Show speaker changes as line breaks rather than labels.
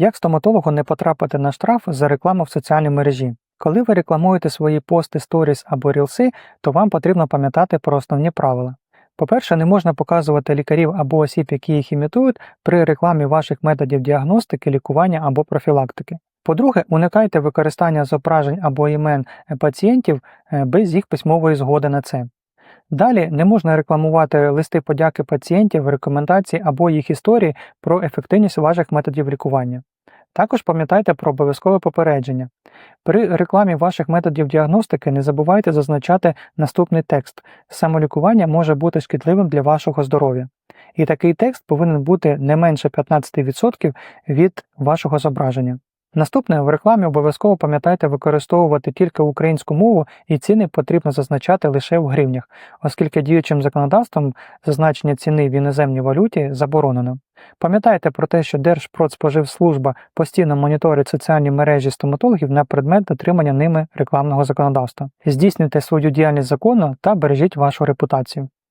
Як стоматологу не потрапити на штраф за рекламу в соціальній мережі? Коли ви рекламуєте свої пости, сторіс або рілси, то вам потрібно пам'ятати про основні правила. По-перше, не можна показувати лікарів або осіб, які їх імітують, при рекламі ваших методів діагностики, лікування або профілактики. По-друге, уникайте використання зображень або імен е, пацієнтів е, без їх письмової згоди на це. Далі не можна рекламувати листи подяки пацієнтів, рекомендації або їх історії про ефективність ваших методів лікування. Також пам'ятайте про обов'язкове попередження. При рекламі ваших методів діагностики не забувайте зазначати наступний текст. Самолікування може бути шкідливим для вашого здоров'я. І такий текст повинен бути не менше 15% від вашого зображення. Наступне в рекламі обов'язково пам'ятайте використовувати тільки українську мову і ціни потрібно зазначати лише в гривнях, оскільки діючим законодавством зазначення ціни в іноземній валюті заборонено. Пам'ятайте про те, що Держпродспоживслужба постійно моніторить соціальні мережі стоматологів на предмет дотримання ними рекламного законодавства. Здійснюйте свою діяльність законно та бережіть вашу репутацію.